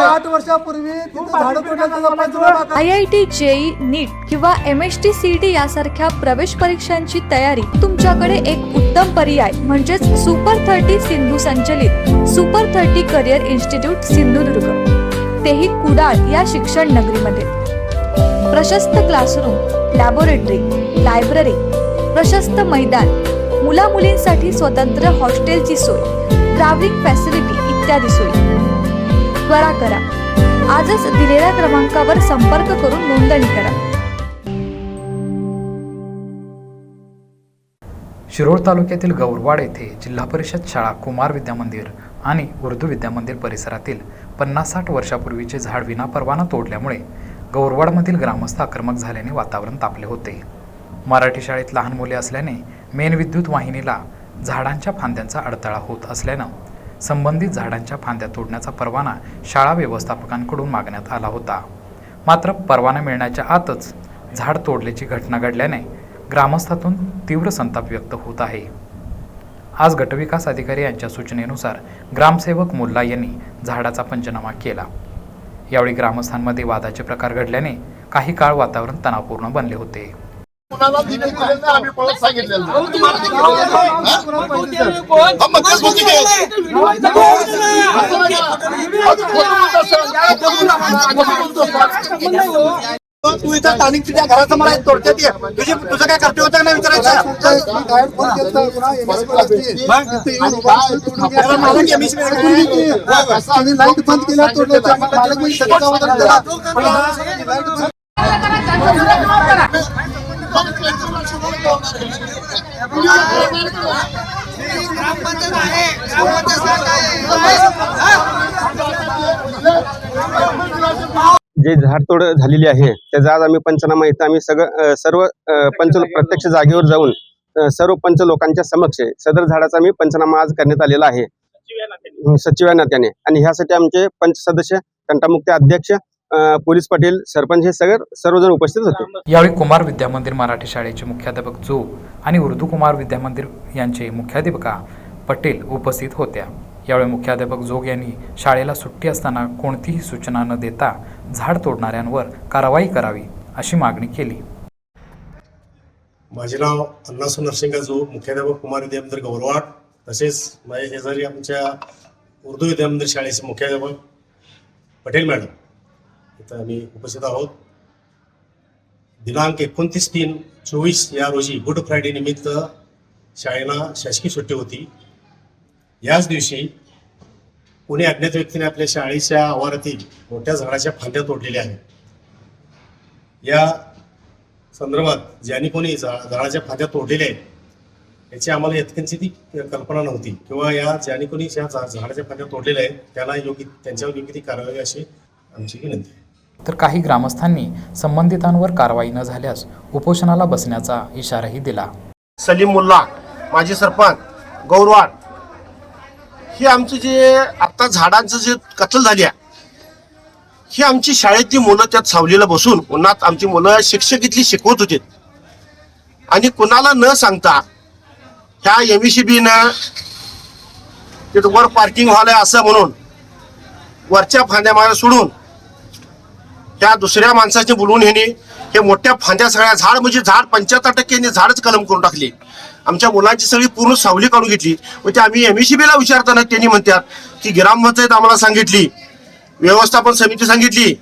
आठ वर्षापूर्वी तिथं झाडं तोडल्याचा पंचनामा I I T JEE NEET किंवा M S T C T यासारख्या प्रवेश परीक्षांची तयारी तुमच्याकडे एक उत्तम पर्याय म्हणजेच सुपर थर्टी सिंधू संचलित super thirty career institute Sindhudurg. तेही कुडाळ या शिक्षण नगरीमध्ये. प्रशस्त क्लासरूम लॅबोरेटरी लायब्ररी प्रशस्त मैदान मुला मुलींसाठी स्वतंत्र हॉस्टेलची सोय ट्रॅव्हलिंग फॅसिलिटी इत्यादी सोयी. त्वरा करा. आजच दिलेल्या क्रमांकावर संपर्क करून नोंदणी करा. शिरोळ तालुक्यातील गौरवाड येथे जिल्हा परिषद शाळा कुमार विद्यामंदिर आणि उर्दू विद्यामंदिर परिसरातील पन्नास साठ वर्षापूर्वीचे झाड विनापरवाना तोडल्यामुळे गौरवाडमधील ग्रामस्थ आक्रमक झाल्याने वातावरण तापले होते. मराठी शाळेत लहान मुले असल्याने मेन विद्युत वाहिनीला झाडांच्या फांद्यांचा अडथळा होत असल्यानं संबंधित झाडांच्या फांद्या तोडण्याचा परवाना शाळा व्यवस्थापकांकडून मागण्यात आला होता. मात्र परवाना मिळण्याच्या आतच झाड तोडल्याची घटना घडल्याने ग्रामस्थातून तीव्र संताप व्यक्त होत आहे. आज गटविकास अधिकारी यांच्या सूचनेनुसार ग्रामसेवक मुल्ला यांनी झाडाचा पंचनामा केला. यावेळी ग्रामस्थांमध्ये वादाचे प्रकार घडल्याने काही काळ वातावरण तणावपूर्ण बनले होते. कुणाला दिली दिली नाही, आम्ही पळत सांगितलेलं नाही. हा? मग तेच बोलतो की. असं नाही का? अजून खोटं बोलत असेल, खोटं बोलत असेल. तू इथं स्थानिक तुझ्या घराचं मला तोडते ते तुझी तुझं काय कर्तव्य होतं का नाही विचारायचं ला लाइट बंद मालक म्हणजे सगळं गावात त्याला- जे झाडतोड झालेली आहे त्याचा आज आम्ही पंचनामा इथं आम्ही सगळं सर्व पंच प्रत्यक्ष जागेवर जाऊन सर्व पंच लोकांच्या समक्ष सदर झाडाचा आम्ही पंचनामा आज करण्यात आलेला आहे. सचिव या नात्याने. आणि ह्यासाठी आमचे पंच सदस्य तंटामुक्ती अध्यक्ष पोलीस पाटील सरपंच हे सगळे सर्वजण उपस्थित होते. यावेळी कुमार विद्यामंदिर मराठी शाळेचे मुख्याध्यापक जो आणि उर्दू कुमार विद्यामंदिर यांचे मुख्याध्यापिका पटेल उपस्थित होत्या. यावेळी मुख्याध्यापक जोग यांनी शाळेला सुट्टी असताना कोणतीही सूचना न देता झाड तोडणाऱ्यांवर कारवाई करावी अशी मागणी केली. माझे नाव अण्णासू नरसिंगा जो मुख्याध्यापक कुमार विद्यामंदिर गौरवाड तसेच माझ्या शेजारी आमच्या उर्दू विद्यामंदिर शाळेचे मुख्याध्यापक पटेल मॅडम. इथं आम्ही उपस्थित आहोत. दिनांक एकोणतीस तीन चोवीस या रोजी गुड फ्रायडे निमित्त शाळेला शासकीय सुट्टी होती. याच दिवशी कोणी अज्ञात व्यक्तीने आपल्या शाळेच्या आवारातील मोठ्या झाडाच्या फांद्या तोडलेल्या आहेत. या संदर्भात ज्यांनी कोणी झा- झाडाच्या फांद्या तोडलेल्या आहेत याची आम्हाला यत्किंची ती कल्पना नव्हती. किंवा या ज्यांनी कोणी ज्या झाडाच्या फांद्या तोडलेल्या आहेत त्यांना योग्य त्यांच्यावर योग्य ती कारवाई अशी आमची विनंती आहे. तर काही ग्रामस्थांनी संबंधितांवर कारवाई न झाल्यास उपोषणाला बसण्याचा इशाराही दिला. सलीम मुल्ला माजी सरपंच गौरवाड हे आमचं जे आत्ता झाडांचं जे कत्तल झाली आहे ही आमची शाळेतली मुलं त्यात सावलीला बसून उन्हात आमची मुलं शिक्षक इथली शिकवत होती. आणि कुणाला न सांगता ह्या एम सी बीनं तिथं वर पार्किंग हॉल आहे असं म्हणून वरच्या फांद्या मागे सोडून त्या दुसऱ्या माणसाचे बोलवून ह्याने हे मोठ्या फांद्या सगळ्या झाड म्हणजे झाड पंच्याहत्तर टक्के झाडच कलम करून टाकली. आमच्या मुलांची सगळी पूर्ण सावली काढून घेतली. व ते आम्ही एमएसीबीला विचारताना त्यांनी म्हणतात की ग्रामपंचायत आम्हाला सांगितली व्यवस्थापन समिती सांगितली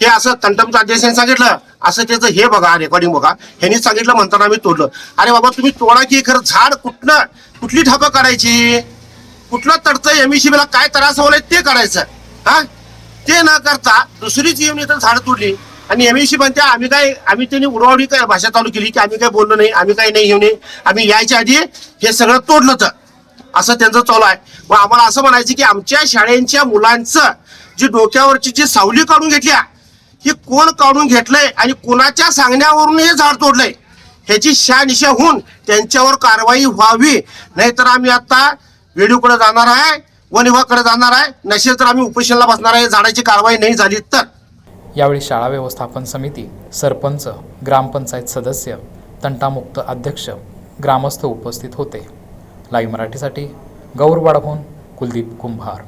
हे असं तंटमच्या अध्यक्षांनी सांगितलं असं त्याचं हे बघा रेकॉर्डिंग बघा. ह्यांनी सांगितलं म्हणताना आम्ही तोडलं. अरे बाबा तुम्ही तोडा की खरं झाड कुठनं कुठली ठापं काढायची? कुठलं तडचं बीला काय त्रास होलाय ते काढायचं हा? ते न करता दुसरीच येऊन इथं झाड तोडली. आणि एमएसी म्हणते आम्ही काय आम्ही त्यांनी उडवाडी काय भाषा चालू केली की आम्ही काय बोललो नाही आम्ही काय नाही येऊन आम्ही यायच्या आधी हे सगळं तोडलं तर असं त्यांचं चालू आहे. मग आम्हाला असं म्हणायचं की आमच्या शाळेंच्या मुलांचं जी डोक्यावरची जी सावली काढून घेतल्या ही कोण काढून घेतलंय आणि कोणाच्या सांगण्यावरून हे झाड तोडलंय ह्याची शहानिशा होऊन त्यांच्यावर कारवाई व्हावी. नाहीतर आम्ही आता व्हिडिओकडे जाणार आहे. वन विभागाकडे जाणार आहे? नसेल तर आम्ही उपोषणाला बसणार आहे. झाडाची कारवाई नाही झाली तर. यावेळी शाळा व्यवस्थापन समिती सरपंच ग्रामपंचायत सदस्य तंटामुक्त अध्यक्ष ग्रामस्थ उपस्थित होते. लाईव्ह मराठीसाठी गौरवाडाहून कुलदीप कुंभार.